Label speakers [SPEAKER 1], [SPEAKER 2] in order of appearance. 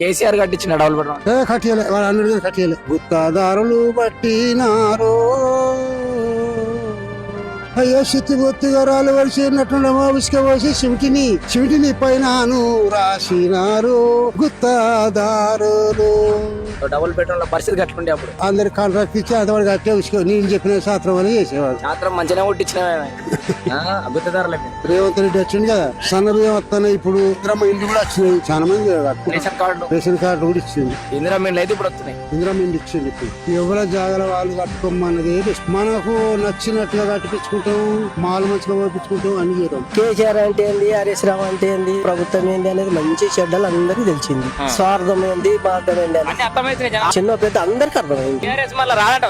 [SPEAKER 1] కేసీఆర్ కట్టించిన double bedroom.
[SPEAKER 2] కట్టియలే వాడు అన్నిటికీ కట్టియలే. గుత్తాదారులు పట్టినారో. అయ్యో శక్తి బొత్తిగా రాళ్ళు వలిసి నటుండమో ఉసుక పోసి చిమిటిని చిమిటిని పైన రాసినారు గుత్తాదారులు.
[SPEAKER 1] డబుల్ బెడ్రూమ్లో పరిస్థితి కట్టుకుంటే అప్పుడు.
[SPEAKER 2] అందరి కాంట్రాక్ట్ ఇచ్చి అంతవరకు కట్టే ఉసుక నేను చెప్పిన శాస్త్రం అని చేసేవాడు
[SPEAKER 1] మాత్రం మంచిగా కొట్టించిన గుర్తుదారులే
[SPEAKER 2] రేవంత్ రెడ్డి వచ్చింది కదా సన్న బియ్యం వస్తున్నాయి ఇప్పుడు. ఇందిరమ్మ ఇల్లు కూడా వచ్చినాయి చాలా మంది.
[SPEAKER 1] Ration card.
[SPEAKER 2] రేషన్ కార్డు కూడా ఇచ్చింది
[SPEAKER 1] ఇందిరా మీన్లు అయితే ఇప్పుడు వస్తున్నాయి.
[SPEAKER 2] ఇందిరమ్మ ఇల్లు ఇచ్చింది ఇప్పుడు. ఎవరి జాగల వాళ్ళు కట్టుకోమన్నది. మనకు నచ్చినట్టుగా కట్టిపించుకుంటాం మాలు మంచిగా పంపించుకుంటాం అన్ని చేద్దాం.
[SPEAKER 3] కేసీఆర్ అంటే ఏంది హరీష్ రావు అంటే ఏంది ప్రభుత్వం ఏంది అనేది మంచి చెడ్డలు అందరికీ తెలిసింది. స్వార్థం ఏంది మార్గం ఏంది అని
[SPEAKER 1] అర్థమైతే
[SPEAKER 3] చిన్న పెద్ద అందరికి అర్థమైంది.
[SPEAKER 1] టీఆర్ఎస్ మళ్ళీ రాడట